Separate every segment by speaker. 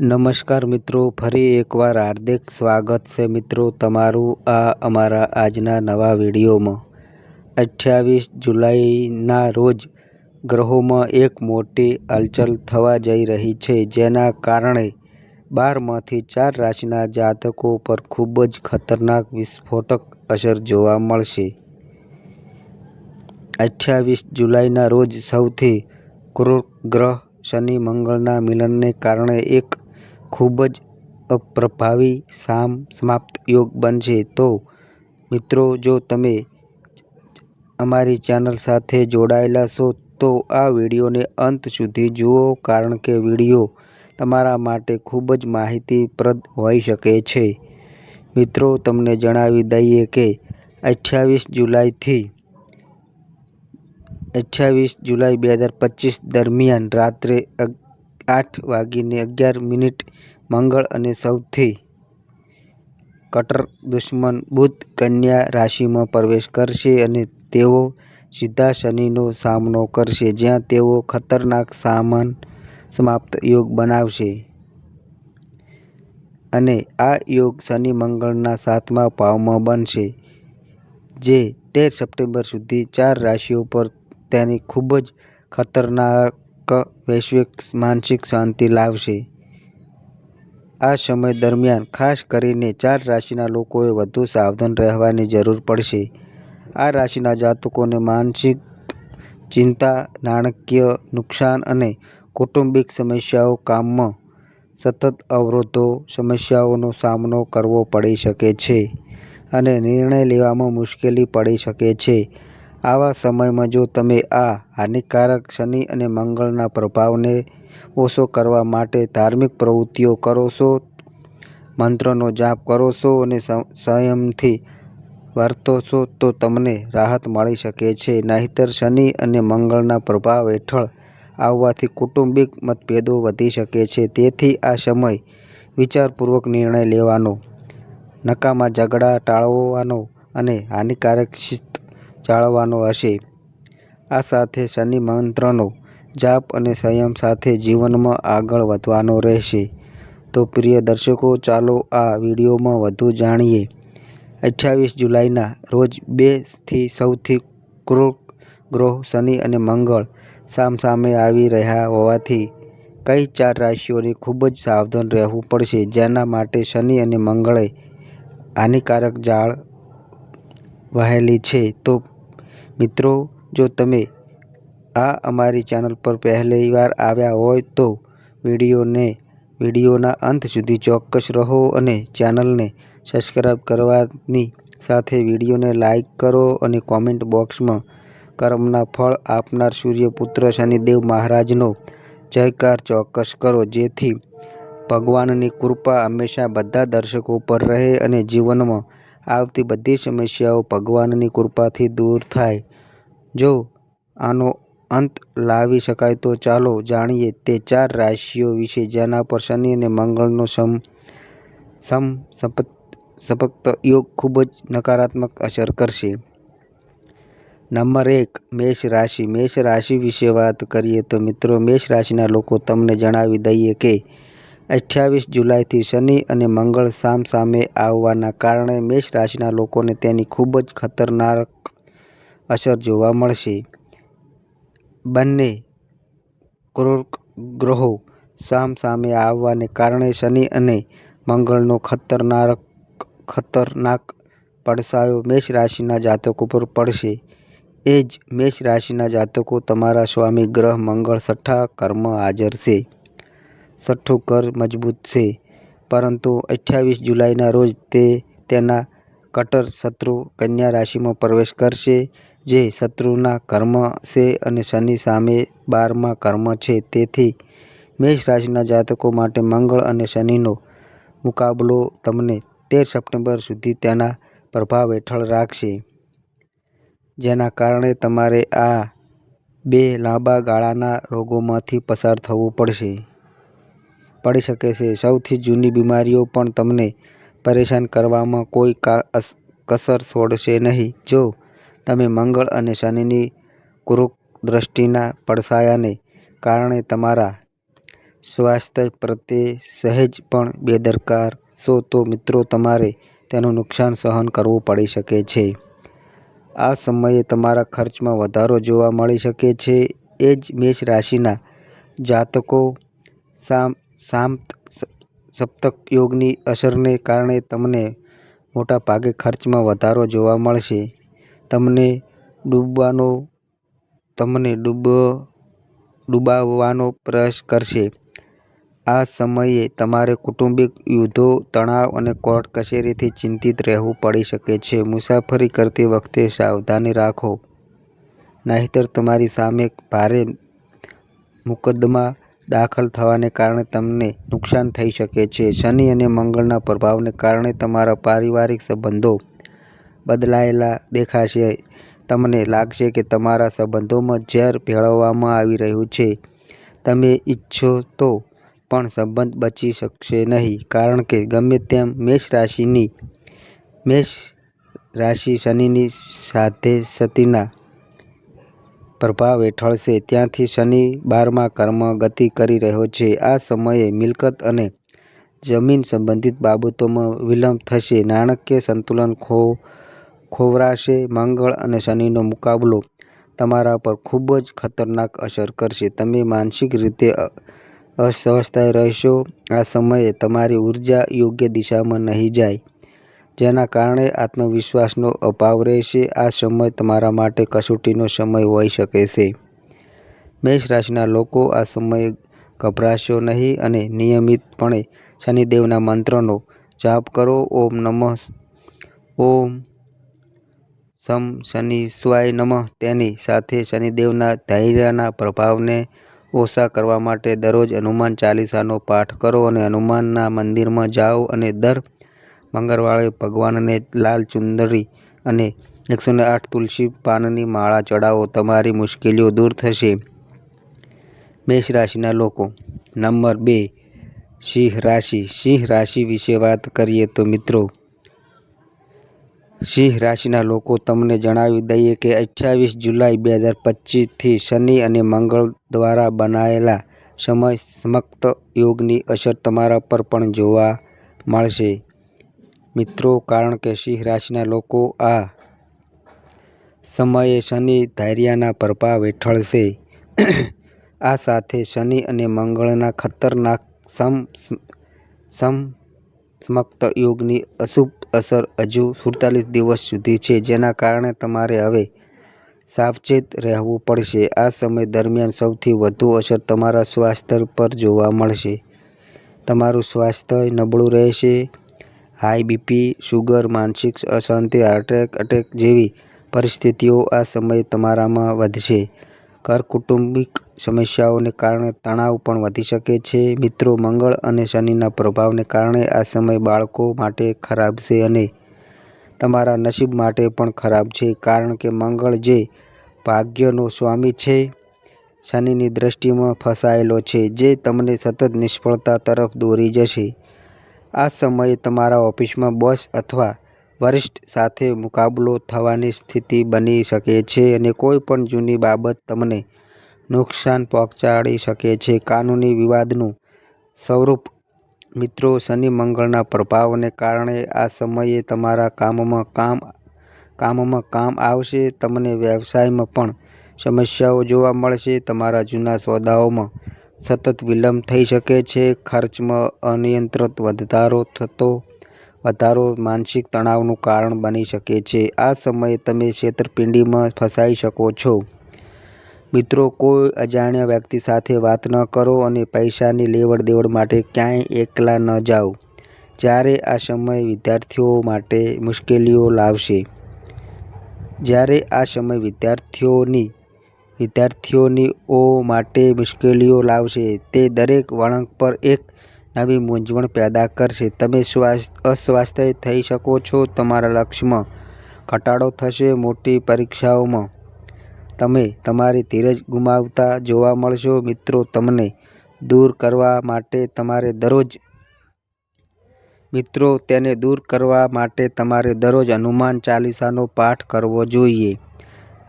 Speaker 1: નમસ્કાર મિત્રો, ફરી એકવાર હાર્દિક સ્વાગત છે મિત્રો તમારું આ અમારા આજના નવા વિડીયોમાં. અઠ્યાવીસ જુલાઈના રોજ ગ્રહોમાં એક મોટી હલચલ થવા જઈ રહી છે, જેના કારણે બારમાંથી ચાર રાશિના જાતકો પર ખૂબ જ ખતરનાક વિસ્ફોટક અસર જોવા મળશે. અઠ્યાવીસ જુલાઈના રોજ સૌથી ક્રૂર ગ્રહ શનિ મંગળના મિલનને કારણે એક ખૂબ જ અપ્રભાવી સામ સમાપ્ત યોગ બનશે તો મિત્રો, જો તમે અમારી ચેનલ સાથે જોડાયેલા છો, તો આ વિડીયોને અંત સુધી જુઓ, કારણ કે વીડિયો તમારા માટે ખૂબ જ માહિતીપ્રદ હોઈ શકે છે. મિત્રો, તમને જણાવી દઈએ કે અઠ્યાવીસ જુલાઈથી અઠ્યાવીસ જુલાઈ બે હજાર પચીસ દરમિયાન રાત્રે આઠ વાગીને અગિયાર મિનિટ મંગળ અને સૌથી કટ્ટર દુશ્મન બુધ કન્યા રાશિમાં પ્રવેશ કરશે અને તેઓ સીધા શનિનો સામનો કરશે, જ્યાં તેઓ ખતરનાક સામાન સમાપ્ત યોગ બનાવશે. અને આ યોગ શનિ મંગળના સાતમા ભાવમાં બનશે, જે તેર સપ્ટેમ્બર સુધી ચાર રાશિઓ પર તેની ખૂબ જ ખતરનાક વૈશ્વિક માનસિક શાંતિ લાવશે. આ સમય દરમિયાન ખાસ કરીને ચાર રાશિના લોકોએ વધુ સાવધાન રહેવાની જરૂર પડશે. આ રાશિના જાતકોને માનસિક ચિંતા, નાણાકીય નુકસાન અને કૌટુંબિક સમસ્યાઓ કામમાં સતત અવરોધો, સમસ્યાઓનો સામનો કરવો પડી શકે છે અને નિર્ણય લેવામાં મુશ્કેલી પડી શકે છે. આવા સમયમાં જો તમે આ હાનિકારક શનિ અને મંગળના પ્રભાવને ઓછો કરવા માટે ધાર્મિક પ્રવૃત્તિઓ કરો છો, મંત્રનો જાપ કરો છો અને સંયમથી વર્તો છો, તો તમને રાહત મળી શકે છે. નહીંતર શનિ અને મંગળના પ્રભાવ હેઠળ આવવાથી કુટુંબિક મતભેદો વધી શકે છે. તેથી આ સમય વિચારપૂર્વક નિર્ણય લેવાનો, નકામા ઝઘડા ટાળવાનો અને હાનિકારક જાળવવાનો હશે. આ સાથે શનિ મંત્રનો જાપ અને સંયમ સાથે જીવનમાં આગળ વધવાનો રહેશે. તો પ્રિય દર્શકો, ચાલો આ વિડીયોમાં વધુ જાણીએ. અઠ્યાવીસ જુલાઈના રોજ બેથી સૌથી ક્રૂર ગ્રહ શનિ અને મંગળ સામસામે આવી રહ્યા હોવાથી કઈ ચાર રાશિઓને ખૂબ જ સાવધાન રહેવું પડશે, જેના માટે શનિ અને મંગળે હાનિકારક જાળ વહેલી છે. તો મિત્રો, જો તમે આ અમારી ચેનલ પર પહેલીવાર આવ્યા હોય તો વિડીયોને, વિડીયોના અંત સુધી ચોક્કસ રહો અને ચેનલને સબસ્ક્રાઈબ કરવાની સાથે વિડીયોને લાઈક કરો અને કોમેન્ટ બોક્સમાં કર્મના ફળ આપનાર સૂર્યપુત્ર શનિદેવ મહારાજનો જયકાર ચોક્કસ કરો. જેથી ભગવાનની કૃપા હંમેશા બધા દર્શકો પર રહે અને જીવનમાં આવતી બધી સમસ્યાઓ ભગવાનની કૃપાથી દૂર થાય. જો આનો અંત લાવી શકાય તો ચાલો જાણીએ તે ચાર રાશિઓ વિશે. જેના પર શનિ અને મંગળનો સમ સમ સપક્ત યોગ ખૂબ જ નકારાત્મક અસર કરશે. નંબર એક, મેષ રાશિ. મેષ રાશિ વિશે વાત કરીએ તો મિત્રો, મેષ રાશિના લોકો તમને જણાવી દઈએ કે અઠ્યાવીસ જુલાઈથી શનિ અને મંગળ સામસામે આવવાના કારણે મેષ રાશિના લોકોને તેની ખૂબ જ ખતરનાક અસર જોવા મળશે. બંને ક્રૂર ગ્રહો સામસામે આવવાને કારણે શનિ અને મંગળનો ખતરનાક ખતરનાક પડસાયો મેષ રાશિના જાતકો પર પડશે. એ જ મેષ રાશિના જાતકો તમારા સ્વામી ગ્રહ મંગળ છઠ્ઠા કર્મ હાજર છે. છઠ્ઠું કર મજબૂત છે, પરંતુ અઠ્યાવીસ જુલાઈના રોજ તે તેના કટર શત્રુ કન્યા રાશિમાં પ્રવેશ કરશે. જે શત્રુના કર્મ છે અને શનિ સામે બારમાં કર્મ છે. તેથી મેષ રાશિના જાતકો માટે મંગળ અને શનિનો મુકાબલો તમને તેર સપ્ટેમ્બર સુધી તેના પ્રભાવ હેઠળ રાખશે. જેના કારણે તમારે આ બે લાંબા ગાળાના રોગોમાંથી પસાર થવું પડશે. પડી શકે છે. સૌથી જૂની બીમારીઓ પણ તમને પરેશાન કરવામાં કોઈ કસર છોડશે નહીં. જો તમે મંગળ અને શનિની ક્રૂર દ્રષ્ટિના પડછાયાને કારણે તમારા સ્વાસ્થ્ય પ્રત્યે સહેજ પણ બેદરકાર છો તો મિત્રો તમારે તેનું નુકસાન સહન કરવું પડી શકે છે. આ સમયે તમારા ખર્ચમાં વધારો જોવા મળી શકે છે. એ જ મેષ રાશિના જાતકો સામ, સામત સપ્તક યોગની અસરને કારણે તમને મોટા ભાગે ખર્ચમાં વધારો જોવા મળશે. તમને ડૂબવાનો તમને ડૂબાવવાનો પ્રયાસ કરશે. આ સમયે તમારે કૌટુંબિક યુદ્ધો, તણાવ અને કોર્ટ કચેરીથી ચિંતિત રહેવું પડી શકે છે. મુસાફરી કરતી વખતે સાવધાની રાખો નહીંતર તમારી સામે ભારે મુકદ્દમા દાખલ થવાને કારણે તમને નુકસાન થઈ શકે છે. શનિ અને મંગળના પ્રભાવને કારણે તમારા પારિવારિક સંબંધો બદલાયેલા દેખાશે. તમને લાગશે કે તમારા સંબંધોમાં ઝેર ભેળવવામાં આવી રહ્યું છે. તમે ઈચ્છો તો પણ સંબંધ બચી શકશે નહીં, કારણ કે ગમે તેમ મેષ રાશિની, મેષ રાશિ શનિની સાડેસતીના પ્રભાવ હેઠળ છે. ત્યાંથી શનિ બારમા કર્મ ગતિ કરી રહ્યો છે. આ સમયે મિલકત અને જમીન સંબંધિત બાબતોમાં વિલંબ થશે. નાણાકીય સંતુલન ખોવરાશે. મંગળ અને શનિનો મુકાબલો તમારા પર ખૂબ જ ખતરનાક અસર કરશે. તમે માનસિક રીતે અસ્વસ્થ રહેશો. આ સમયે તમારી ઊર્જા યોગ્ય દિશામાં નહીં જાય, જેના કારણે આત્મવિશ્વાસનો અભાવ રહેશે. આ સમય તમારા માટે કસોટીનો સમય હોઈ શકે છે. મેષ રાશિના લોકો આ સમયે ગભરાશો નહીં અને નિયમિતપણે શનિદેવના મંત્રનો જાપ કરો ઓમ શં સ્વાય નમઃ તેની સાથે શનિદેવના ધૈર્યના પ્રભાવને ઓછા કરવા માટે દરરોજ હનુમાન ચાલીસાનો પાઠ કરો અને હનુમાનના મંદિરમાં જાઓ અને દર મંગળવારે ભગવાનને લાલ ચુંદડી અને એકસો આઠ તુલસી પાનની માળા ચડાવો. તમારી મુશ્કેલીઓ દૂર થશે. મેષ રાશિના લોકો નંબર બે, સિંહ રાશિ સિંહ રાશિ વિશે વાત કરીએ તો મિત્રો સિંહ રાશિના લોકો તમને જણાવી દઈએ કે અઠ્યાવીસ જુલાઈ બે હજાર પચીસથી શનિ અને મંગળ દ્વારા બનાવેલા સમય સમક્ત યોગની અસર તમારા પર પણ જોવા મળશે મિત્રો, કારણ કે સિંહ રાશિના લોકો આ સમયે શનિ ધૈર્યના પ્રભાવ હેઠળ છે. આ સાથે શનિ અને મંગળના ખતરનાક સમ સમ સમક્ત યોગની અશુભ અસર હજુ સુડતાલીસ દિવસ સુધી છે જેના કારણે તમારે હવે સાવચેત રહેવું પડશે. આ સમય દરમિયાન સૌથી વધુ અસર તમારા સ્વાસ્થ્ય પર જોવા મળશે. તમારું સ્વાસ્થ્ય નબળું રહેશે. હાઈ બીપી, શુગર, માનસિક અશાંતિ, હાર્ટેક અટેક જેવી પરિસ્થિતિઓ આ સમયે તમારામાં વધશે. ઘર-કૌટુંબિક સમસ્યાઓને કારણે તણાવ પણ વધી શકે છે. મિત્રો, મંગળ અને શનિના પ્રભાવને કારણે આ સમય બાળકો માટે ખરાબ છે અને તમારા નસીબ માટે પણ ખરાબ છે કારણ કે મંગળ જે ભાગ્યનો સ્વામી છે, શનિની દ્રષ્ટિમાં ફસાયેલો છે, જે તમને સતત નિષ્ફળતા તરફ દોરી જશે. આ સમયે તમારા ઓફિસમાં બોસ અથવા વરિષ્ઠ સાથે મુકાબલો થવાની સ્થિતિ બની શકે છે અને કોઈ પણ જૂની બાબત તમને નુકસાન પહોંચાડી શકે છે. કાનૂની વિવાદનું સ્વરૂપ, મિત્રો, શનિ મંગળના પ્રભાવને કારણે આ સમયે તમારા કામમાં કામ કામમાં કામ આવશે. તમને વ્યવસાયમાં પણ સમસ્યાઓ જોવા મળશે. તમારા જૂના સોદાઓમાં સતત વિલંબ થઈ શકે છે. ખર્ચમાં અનિયંત્રિત વધારો માનસિક તણાવનું કારણ બની શકે છે. આ સમયે તમે છેતરપિંડીમાં ફસાઈ શકો છો. મિત્રો, કોઈ અજાણ્યા વ્યક્તિ સાથે વાત ન કરો અને પૈસાની લેવડ-દેવડ માટે ક્યાંય એકલા ન જાઓ. જ્યારે આ સમય વિદ્યાર્થીઓ માટે મુશ્કેલીઓ લાવશે. જ્યારે આ સમય ઓ માટે મુશ્કેલીઓ લાવશે. તે દરેક વળાંક પર એક નવી મૂંઝવણ પેદા કરશે. તમે અસ્વાસ્થ્ય થઈ શકો છો. તમારા લક્ષ્યમાં ઘટાડો થશે. મોટી પરીક્ષાઓમાં તમે તમારી ધીરજ ગુમાવતા જોવા મળશો. મિત્રો તમને દૂર કરવા માટે તમારે દરરોજ મિત્રો તેને દૂર કરવા માટે તમારે દરરોજ હનુમાન ચાલીસાનો પાઠ કરવો જોઈએ.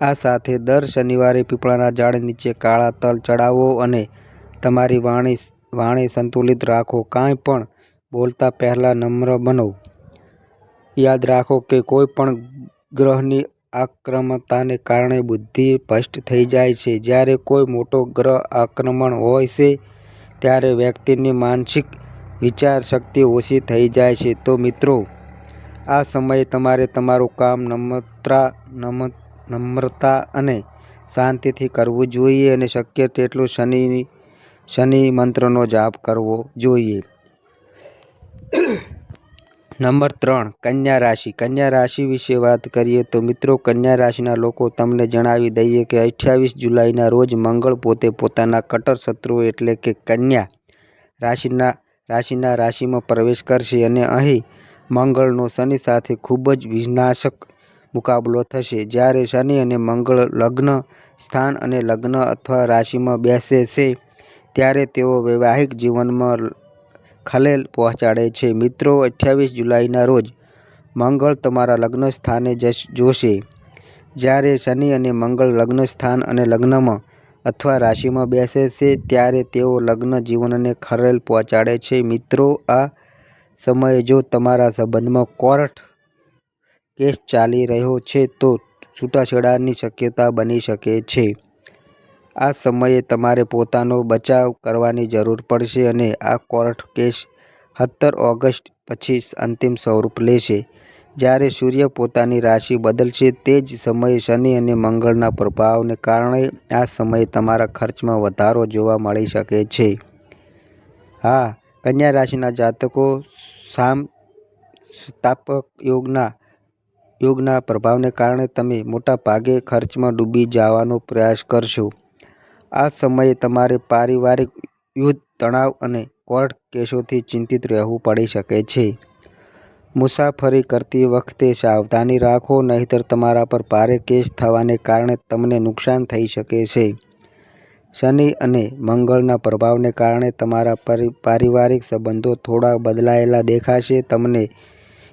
Speaker 1: આ સાથે દર શનિવારે પીપળાના ઝાડ નીચે કાળા તલ ચડાવો અને તમારી વાણી સંતુલિત રાખો કાંઈ પણ બોલતા પહેલાં નમ્ર બનો યાદ રાખો કે કોઈ પણ ગ્રહની આક્રમકતાને કારણે બુદ્ધિ ભ્રષ્ટ થઈ જાય છે. જ્યારે કોઈ મોટો ગ્રહ આક્રમણ હોય છે, ત્યારે વ્યક્તિની માનસિક વિચાર શક્તિ ઓછી થઈ જાય છે. તો મિત્રો, આ સમયે તમારે તમારું કામ નમ્રતા નમ્રતા અને શાંતિથી કરવું જોઈએ અને શક્ય તેટલું શનિ શનિ મંત્રનો જાપ કરવો જોઈએ. નંબર ત્રણ, કન્યા રાશિ. કન્યા રાશિ વિશે વાત કરીએ તો મિત્રો, કન્યા રાશિના લોકો તમને જણાવી દઈએ કે અઠ્યાવીસ જુલાઈના રોજ મંગળ પોતે પોતાના કટ્ટર શત્રુ એટલે કે કન્યા રાશિના રાશિના રાશિમાં પ્રવેશ કરશે અને અહીં મંગળનો શનિ સાથે ખૂબ જ વિનાશક મુકાબલો થશે. જ્યારે શનિ અને મંગળ લગ્ન સ્થાન અને લગ્ન અથવા રાશિમાં બેસે છે, ત્યારે તેઓ વૈવાહિક જીવનમાં ખલેલ પહોંચાડે છે. મિત્રો, અઠ્યાવીસ જુલાઈના રોજ મંગળ તમારા લગ્ન સ્થાને જોશે જ્યારે શનિ અને મંગળ લગ્ન સ્થાન અને લગ્નમાં અથવા રાશિમાં બેસે છે, ત્યારે તેઓ લગ્ન જીવનને ખલેલ પહોંચાડે છે. મિત્રો, આ સમયે જો તમારા સંબંધમાં કોર્ટ કેસ ચાલી રહ્યો છે, તો છૂટાછેડાની શક્યતા બની શકે છે. આ સમયે તમારે પોતાનો બચાવ કરવાની જરૂર પડશે અને આ કોર્ટ કેસ સત્તર ઓગસ્ટ પછી અંતિમ સ્વરૂપ લેશે. જ્યારે સૂર્ય પોતાની રાશિ બદલશે, તે જ સમયે શનિ અને મંગળના પ્રભાવને કારણે આ સમયે તમારા ખર્ચમાં વધારો જોવા મળી શકે છે. હા, કન્યા રાશિના જાતકો સામ સ્થાપક યોગના યોગના પ્રભાવને કારણે તમે મોટા ભાગે ખર્ચમાં ડૂબી જવાનો પ્રયાસ કરશો. આ સમયે તમારે પારિવારિક યુદ્ધ, તણાવ અને કોર્ટ કેસોથી ચિંતિત રહેવું પડી શકે છે. મુસાફરી કરતી વખતે સાવધાની રાખો, નહીંતર તમારા પર ભારે કેસ થવાને કારણે તમને નુકસાન થઈ શકે છે. શનિ અને મંગળના પ્રભાવને કારણે તમારા પારિવારિક સંબંધો થોડા બદલાયેલા દેખાશે. તમને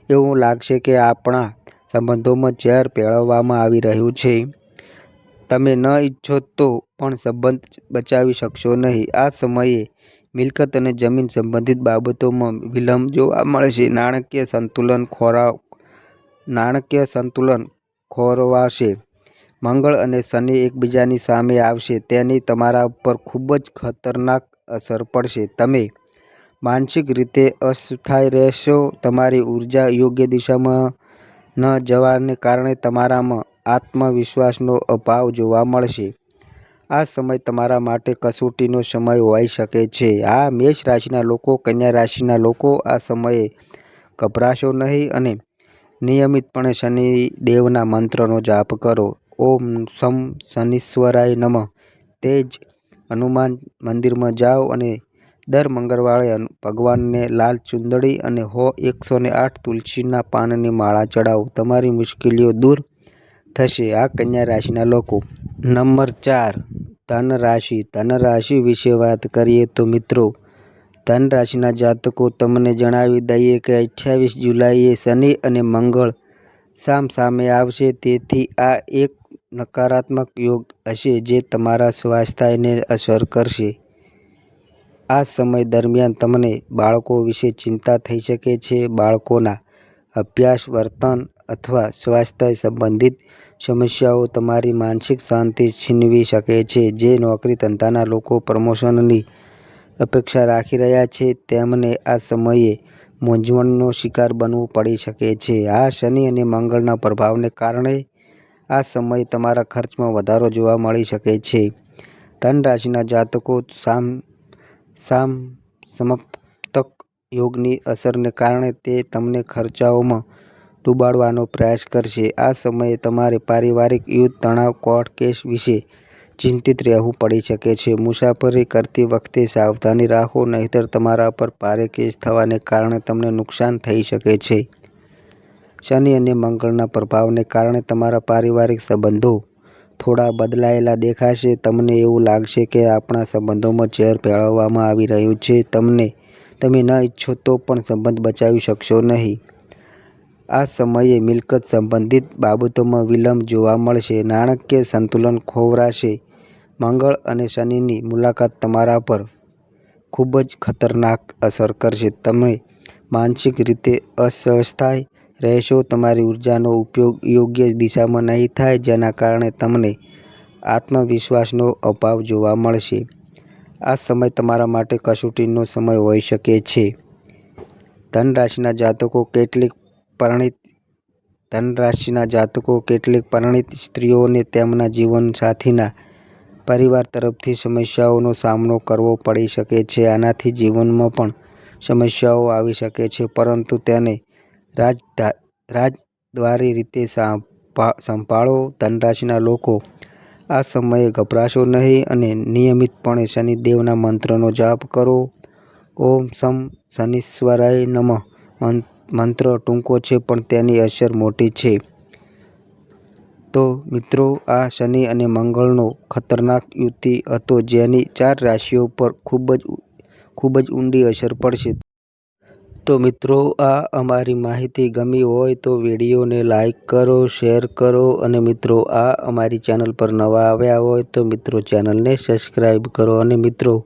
Speaker 1: એવું લાગશે કે આપણા સંબંધોમાં ઝેર પેળવવામાં આવી રહ્યું છે. તમે ન ઈચ્છો તો પણ સંબંધ બચાવી શકશો નહીં. આ સમયે મિલકત અને જમીન સંબંધિત બાબતોમાં વિલંબ જોવા મળશે. નાણાકીય સંતુલન ખોરા નાણાકીય સંતુલન ખોરવાશે. મંગળ અને શનિ એકબીજાની સામે આવશે. તેની તમારા ઉપર ખૂબ જ ખતરનાક અસર પડશે. તમે માનસિક રીતે અસ્થાયી રહેશો. તમારી ઊર્જા યોગ્ય દિશામાં ન જવાને કારણે તમારામાં આત્મવિશ્વાસનો અભાવ જોવા મળશે. આ સમય તમારા માટે કસોટીનો સમય હોઈ શકે છે. આ મેષ રાશિના લોકો, કન્યા રાશિના લોકો આ સમયે ગભરાશો નહીં અને નિયમિતપણે શનિ દેવના મંત્રનો જાપ કરો. ઓમ સમ શનિશ્વરાય નમઃ. તે જ હનુમાન મંદિરમાં જાઓ અને દર મંગળવારે ભગવાનને લાલ ચુંદડી અને હો એકસો ને આઠ તુલસીના પાનની માળા ચડાવો તમારી મુશ્કેલીઓ દૂર થશે. આ કન્યા રાશિના લોકો. નંબર ચાર. ધન રાશિ ધન રાશિ વિશે વાત કરીએ તો મિત્રો ધન રાશિના જાતકો તમને જણાવી દઈએ કે અઠ્યાવીસ જુલાઈએ શનિ અને મંગળ સામ સામે આવશે. તેથી આ એક નકારાત્મક યોગ હશે જે તમારા સ્વાસ્થ્યને અસર કરશે. આ સમય દરમિયાન તમને બાળકો વિશે ચિંતા થઈ શકે છે. બાળકોના અભ્યાસ, વર્તન અથવા સ્વાસ્થ્ય સંબંધિત સમસ્યાઓ તમારી માનસિક શાંતિ છીનવી શકે છે. જે નોકરી ધંધાના લોકો પ્રમોશનની અપેક્ષા રાખી રહ્યા છે, તેમને આ સમયે મૂંઝવણનો શિકાર બનવું પડી શકે છે. આ શનિ અને મંગળના પ્રભાવને કારણે આ સમયે તમારા ખર્ચમાં વધારો જોવા મળી શકે છે. ધન રાશિના જાતકો સામ સામ, સમાપ્તક યોગની અસરને કારણે તે તમને ખર્ચાઓમાં ડૂબાડવાનો પ્રયાસ કરશે. આ સમયે તમારે પારિવારિક યુદ્ધ, તણાવ, કોર્ટ કેસ વિશે ચિંતિત રહેવું પડી શકે છે. મુસાફરી કરતી વખતે સાવધાની રાખો, નહીંતર તમારા પર ભારે કેસ થવાને કારણે તમને નુકસાન થઈ શકે છે. શનિ અને મંગળના પ્રભાવને કારણે તમારા પારિવારિક સંબંધો થોડા બદલાયેલા દેખાશે. તમને એવું લાગશે કે આપણા સંબંધોમાં ઝેર ભેળવવામાં આવી રહ્યું છે. તમને, તમે ન ઈચ્છો તો પણ સંબંધ બચાવી શકશો નહીં. આ સમયે મિલકત સંબંધિત બાબતોમાં વિલંબ જોવા મળશે. નાણાકીય સંતુલન ખોવરાશે મંગળ અને શનિની મુલાકાત તમારા પર ખૂબ જ ખતરનાક અસર કરશે. તમે માનસિક રીતે અસ્વસ્થાય રહેશો. તમારી ઊર્જાનો ઉપયોગ યોગ્ય દિશામાં નહીં થાય, જેના કારણે તમને આત્મવિશ્વાસનો અભાવ જોવા મળશે. આ સમય તમારા માટે કસોટીનો સમય હોઈ શકે છે. ધન રાશિના જાતકો કેટલીક પરિણીત ધન રાશિના જાતકો કેટલીક પરિણીત સ્ત્રીઓને તેમના જીવનસાથીના પરિવાર તરફથી સમસ્યાઓનો સામનો કરવો પડી શકે છે. આનાથી જીવનમાં પણ સમસ્યાઓ આવી શકે છે, પરંતુ તેને રાજદ્વારી રીતે સાંભા, સંભાળો. ધન રાશિના લોકો આ સમયે ગભરાશો નહીં અને નિયમિતપણે શનિદેવના મંત્રનો જાપ કરો. ઓમ શમ શનીશ્વરાય નમઃ. મંત્ર ટૂંકો છે, પણ તેની અસર મોટી છે. તો મિત્રો, આ શનિ અને મંગળનો ખતરનાક યુતિ હતો, જેની ચાર રાશિઓ પર ખૂબ જ ખૂબ જ ઊંડી અસર પડશે. તો મિત્રો, આ અમારી માહિતી ગમી હોય તો વિડીયોને લાઈક કરો, શેર કરો, અને મિત્રો, આ અમારી ચેનલ પર નવા આવ્યા હોય તો મિત્રો, ચેનલને સબસ્ક્રાઈબ કરો, અને મિત્રો